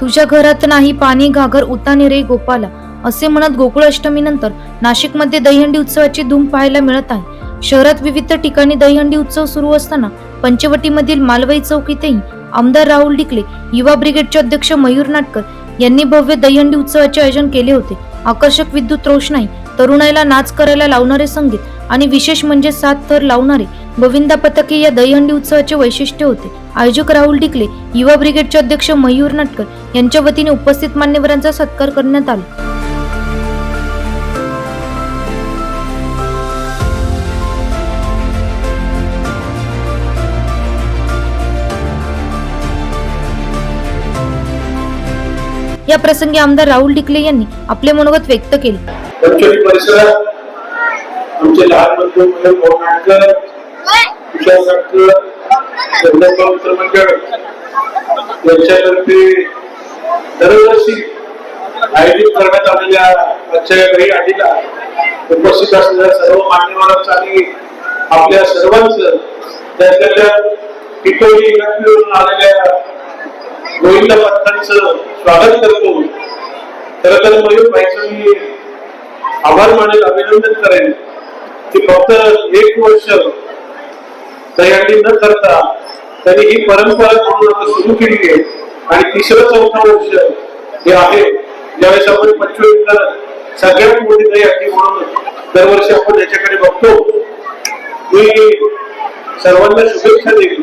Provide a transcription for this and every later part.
तुझ्या घरात नाही पाणी घागर उताने रे गोपाला. असे म्हणत गोकुळ अष्टमीनंतर नाशिकमध्ये दहीहंडी उत्सवाची धूम पाहायला मिळत आहे. शहरात विविध ठिकाणी दहीहंडी उत्सव सुरू असताना पंचवटीमधील मालवाई चौक इथेही आमदार राहुल डिकले युवा ब्रिगेडचे अध्यक्ष मयूर नाटकर यांनी भव्य दहीहंडी उत्सवाचे आयोजन केले होते. आकर्षक विद्युत रोषणाई तरुणाईला नाच करायला लावणारे संगीत आणि विशेष म्हणजे सात थर लावणारे गोविंदा पथके या दहीहंडी उत्सवाचे वैशिष्ट्य होते. आयोजक राहुल डिकले युवा ब्रिगेडचे अध्यक्ष मयूर नाटकर यांच्या वतीने उपस्थित मान्यवरांचा सत्कार करण्यात आला. या प्रसंगी आमदार राहुल डिकले यांनी आपले मनोगत व्यक्त केले. आमचे लहान बंधू म्हणजे मोठनाटकर तुषार काटकर चंद्रबाब मित्र मंडळ यांच्यातर्फे दरवर्षी आयोजित करण्यात आलेल्या आजच्या काही आधीला उपस्थित असलेल्या सर्व मान्यवरांचं आणि आपल्या सर्वांचं त्यातल्या त्यात टिटोळी आलेल्या गोविंद पथकांचं स्वागत करतो. खर तर मयूर भाईचं मी आभार मानेल अभिनंदन करेन. की फक्त एक वर्ष तयारी न करता त्यांनी ही परंपरा म्हणून आता सुरू केली आहे. आणि तिसरं चौथा वर्ष हे आहे ज्यावेळेस आपण पंचवीस सगळ्यात मोठी तयारी म्हणून दरवर्षी आपण याच्याकडे बघतो मी सर्वांना शुभेच्छा देईल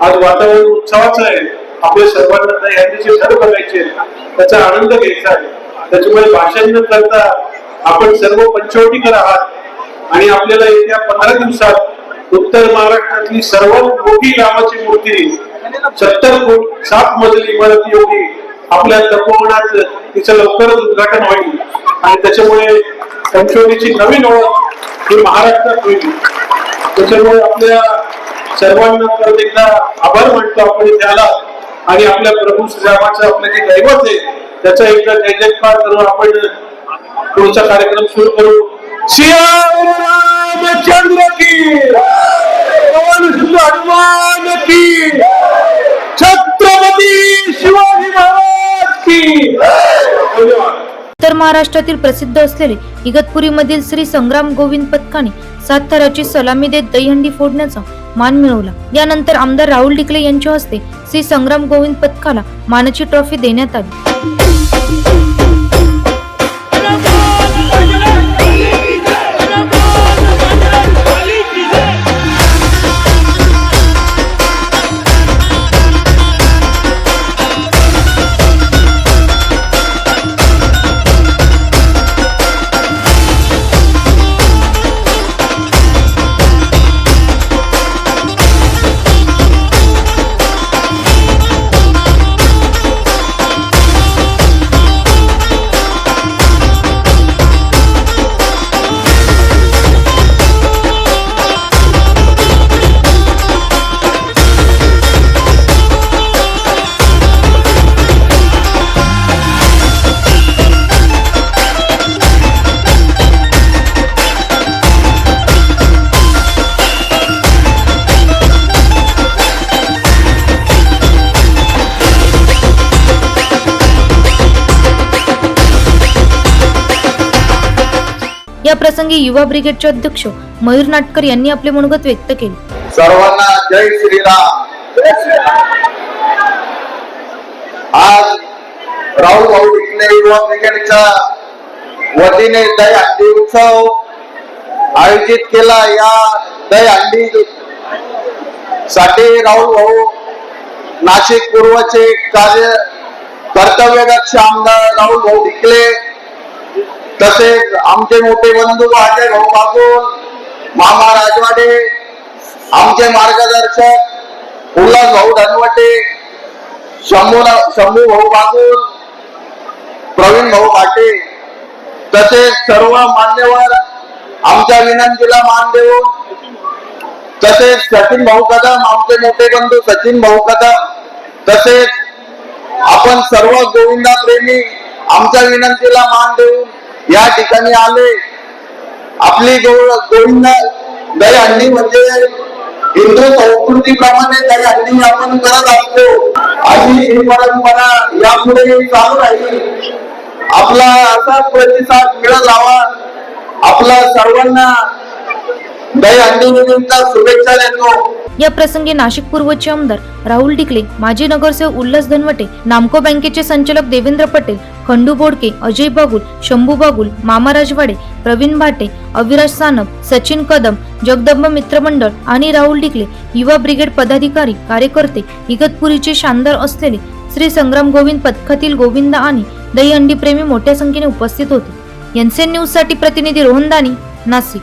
आज वातावरण उत्सवाचं आहे. आपल्या सर्वांना तयारीचे सर बघायचे त्याचा आनंद घ्यायचा आहे. त्याच्यामुळे भाषण न करता आपण सर्व पंचवटीकर आहात. आणि आपल्याला येत्या पंधरा दिवसात उत्तर महाराष्ट्रातली सर्वात मोठी रामाची मूर्ती सत्तर फूट सात मजली इमारती एवढी आपल्या तपोवनात तिचं लवकरच उद्घाटन होईल. आणि त्याच्यामुळे पंचवटीची नवीन ओळख ही महाराष्ट्रात होईल. त्याच्यामुळे आपल्या सर्वांना परत एकदा आभार मानतो आपण इथे आला आणि आपल्या प्रभू श्रीरामाचं आपलं जे दैवत आहे त्याचा एकदा जय जयकार करून आपण पुढचा कार्यक्रम सुरू करू. सियावर रामचंद्र की। पवन हनुमान की। छत्रपती शिवाजी महाराज की। उत्तर महाराष्ट्रातील प्रसिद्ध असलेले इगतपुरीमधील श्री संग्राम गोविंद पथकाने सात थराची सलामी देत दहीहंडी फोडण्याचा मान मिळवला. यानंतर आमदार राहुल डिकले यांच्या हस्ते श्री संग्राम गोविंद पथकाला मानाची ट्रॉफी देण्यात आली. या प्रसंगी युवा ब्रिगेडचे अध्यक्ष मयूर नाटकर यांनी आपले मनोगत व्यक्त केले. सर्वांना जय श्रीराम. आज राहुल भाऊ इथले युवा ब्रिगेडच्या वतीने दहीहंडी उत्सव आयोजित केला. या दहीहंडी साठी राहुल भाऊ नाशिक पूर्वचे कार्य कर्तव्यदक्ष आमदार राहुल भाऊ डिकले तसेच आमचे मोठे बंधू अजय भाऊ बागुल मामा राजवाडे आमचे मार्गदर्शक उल्हास भाऊ धनवटे शंभू शंभू भाऊ बागुल प्रवीण भाऊ भाटे तसेच सर्व मान्यवर आमच्या विनंतीला मान देऊन तसेच सचिन भाऊ कदम आमचे मोठे बंधू सचिन भाऊ कदम. तसेच आपण सर्व गोविंदा प्रेमी आमच्या विनंतीला मान देऊन या ठिकाणी आले. आपली गोविंद दहीहंडी म्हणजे हिंदू संस्कृतीप्रमाणे दहीहंडी आपण करत असतो. आणि ही परंपरा यापुढे चालू राहील. आपला असा प्रतिसाद मिळत हवा आपला सर्वांना दहीहंडी निमित्त शुभेच्छा देतो. या प्रसंगी नाशिक पूर्वचे आमदार राहुल डिकले माजी नगरसेवक उल्हास धनवटे नामको बँकेचे संचालक देवेंद्र पटेल खंडू बोडके अजय बागुल शंभू बागुल मामा राजवाडे प्रवीण भाटे अविराज सानप सचिन कदम जगदंब मित्रमंडळ आणि राहुल डिकले युवा ब्रिगेड पदाधिकारी कार्यकर्ते इगतपुरीचे शानदार असलेले श्री संग्राम गोविंद पथकातील गोविंद आणि दहीहंडी प्रेमी मोठ्या संख्येने उपस्थित होते. एनसीएन न्यूजसाठी प्रतिनिधी रोहन दानी नाशिक.